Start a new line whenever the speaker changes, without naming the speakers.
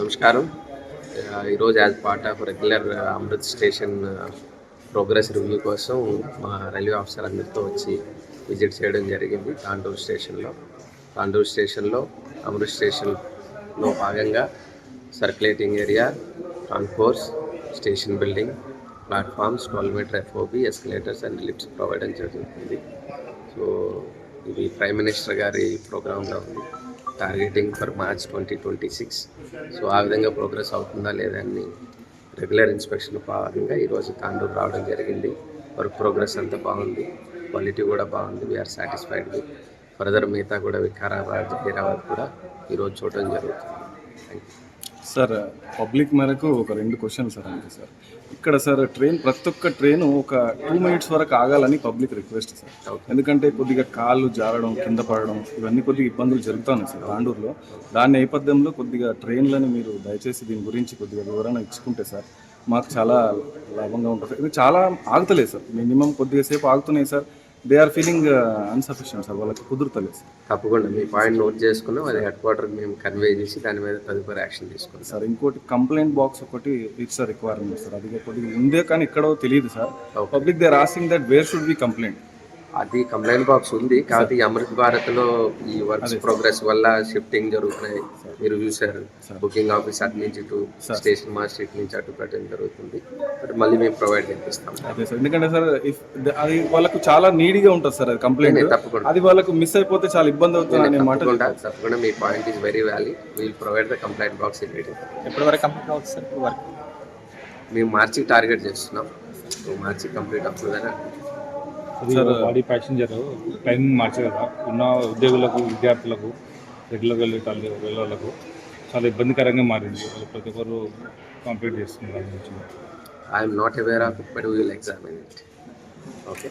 నమస్కారం. ఈరోజు as part of regular Amrit station progress review కోసం మా రైల్వే ఆఫీసర్ అందరితో వచ్చి విజిట్ చేయడం జరిగింది తాండూరు స్టేషన్లో. తాండూరు స్టేషన్లో అమృత్ స్టేషన్లో భాగంగా circulating area concourse station building platforms twelve meter FOB escalators and lifts provide జరుగుతుంది సో ఇది ప్రైమ్ మినిస్టర్ గారి ప్రోగ్రాంలో ఉంది. Targeting for March twenty twenty six so ఆ విధంగా ప్రోగ్రెస్ అవుతుందా లేదా అని రెగ్యులర్ ఇన్స్పెక్షన్ భాగంగా ఈరోజు తాండూరు రావడం జరిగింది. వర్క్ ప్రోగ్రెస్ అంతా బాగుంది. క్వాలిటీ కూడా బాగుంది. వీఆర్ సాటిస్ఫైడ్ విత్ ఫర్దర్ మిగతా కూడా వికారాబాద్ హైదరాబాద్ కూడా ఈరోజు చూడడం జరుగుతుంది. థ్యాంక్ యూ
సార్ పబ్లిక్ మేరకు ఒక రెండు క్వశ్చన్ సార్ అంతే సార్. ఇక్కడ సార్ ట్రైన్ ప్రతి ఒక్క ట్రైన్ ఒక టూ మినిట్స్ వరకు ఆగాలని పబ్లిక్ రిక్వెస్ట్ సార్. ఎందుకంటే కొద్దిగా కాళ్ళు జారడం కింద పడడం ఇవన్నీ కొద్దిగా ఇబ్బందులు జరుగుతున్నాయి సార్ రాండూరులో దాని నేపథ్యంలో కొద్దిగా ట్రైన్లని మీరు దయచేసి దీని గురించి కొద్దిగా వివరణ ఇచ్చుకుంటే సార్ మాకు చాలా లాభంగా ఉంటుంది. ఇది చాలా ఆగుతలేదు సార్. మినిమం కొద్దిగా సేపు ఆగుతున్నాయి sir. They are feeling insufficient sir వాళ్ళకి కుదురుతలేదు సార్
తప్పకుండా. మీ పాయింట్ నోట్ చేసుకున్నాం. అది హెడ్ క్వార్టర్కి మేము కన్వే చేసి దాని మీద తదుపరి యాక్షన్ తీసుకుంటాం.
సార్ ఇంకోటి కంప్లైంట్ బాక్స్ ఒకటి ఇట్స్ రిక్వైర్మెంట్ సార్ అది కొద్దిగా ఉందే కానీ ఎక్కడో తెలియదు sir public they are asking that where should be complaint
అది కంప్లైంట్ బాక్స్ ఉంది. కాబట్టి ఈ అమృత్ భారత్లో ఈ వర్క్స్ ప్రోగ్రెస్ వల్ల షిఫ్టింగ్ జరుగుతున్నాయి. మీరు చూసారు బుకింగ్ ఆఫీస్ అటు నుంచి ఇటు స్టేషన్ మాస్టర్ ఇటు నుంచి అటు పెట్టడం జరుగుతుంది. బట్ మళ్ళీ మేము ప్రొవైడ్ చేపిస్తాం.
అదే సార్. ఎందుకంటే సార్ ఇఫ్ అది వాళ్ళకు చాలా నీడీగా ఉంటుంది సార్ అది కంప్లైంట్.
తప్పకుండా.
అది వాళ్ళకు మిస్ అయిపోతే చాలా ఇబ్బంది అవుతుంది అనే మాట
తప్పకుండా మీ point is very valid will provide the complaint box
ఎప్పటి వరకు కంప్లీట్ అవుతుంది సార్? వర్క్.
మేము మార్చికి టార్గెట్ చేస్తున్నాం. సో మార్చి కంప్లీట్ అవుతుందని
బాడీ ప్యాసింజర్ టైమింగ్ మార్చే కదా. ఉన్న ఉద్యోగులకు విద్యార్థులకు రెగ్యులర్ వెళ్ళే వెళ్ళేళ్ళకు చాలా ఇబ్బందికరంగా మారింది. వాళ్ళు ప్రతి ఒక్కరు కంప్లీట్ చేస్తున్నారు
I'm not aware of but will examine it okay